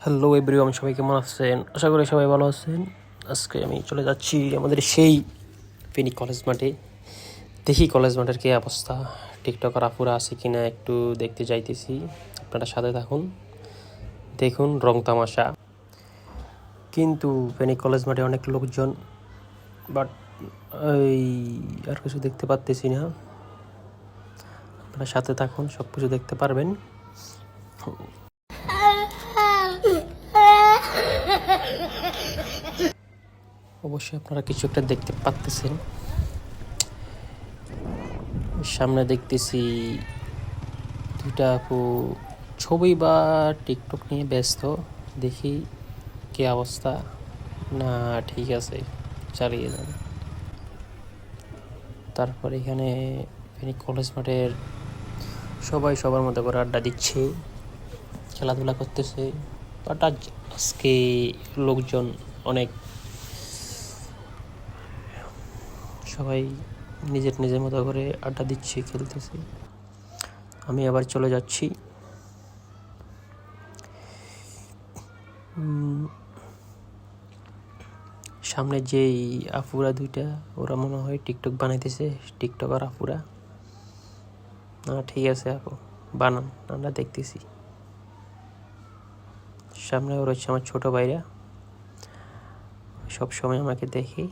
Hello everyone সবাই কেমন আছেন? আশা করি সবাই ভালো আছেন। আজকে আমি চলে যাচ্ছি আমাদের সেই ফেনী কলেজ মাঠে। দেখি কলেজ মাঠের কী অবস্থা। টিকটকার আপুরা আছে কি না একটু দেখতে যাইতেছি। আপনারা সাথে থাকুন। দেখুন, রং তামাশা। কিন্তু ফেনী কলেজ মাঠে অনেক লোকজন বাট এই আর কিছু দেখতে পারতেছি না। আপনারা সাথে থাকুন সব কিছু দেখতে পারবেন। অবশ্যই আপনারা কিছু একটা দেখতে পাচ্তেছেন সামনে দেখতেছি দুইটা আপু ছবি বা টিকটক নিয়ে ব্যস্ত। দেখি কি অবস্থা। না, ঠিক আছে, চালিয়ে যান। তারপর এখানে কলেজ মাঠের সবাই সবার মতো করে আড্ডা দিচ্ছে, খেলাধুলা করতেছে। বাট আজ আজকে লোকজন অনেক সবাই নিজের নিজের মতো করে আড্ডা দিচ্ছে, খেলতেছে। আমি আবার চলে যাচ্ছি। সামনে যেই আফুরা দুইটা, ওরা মনে হয় টিকটক বানাইতেছে টিকটক আর আফুরা। না, ঠিক আছে আপু, বানান, আমরা দেখতেছি। সামনে ওর হচ্ছে আমার ছোট ভাইরা। সব সময় আমাকে দেখে।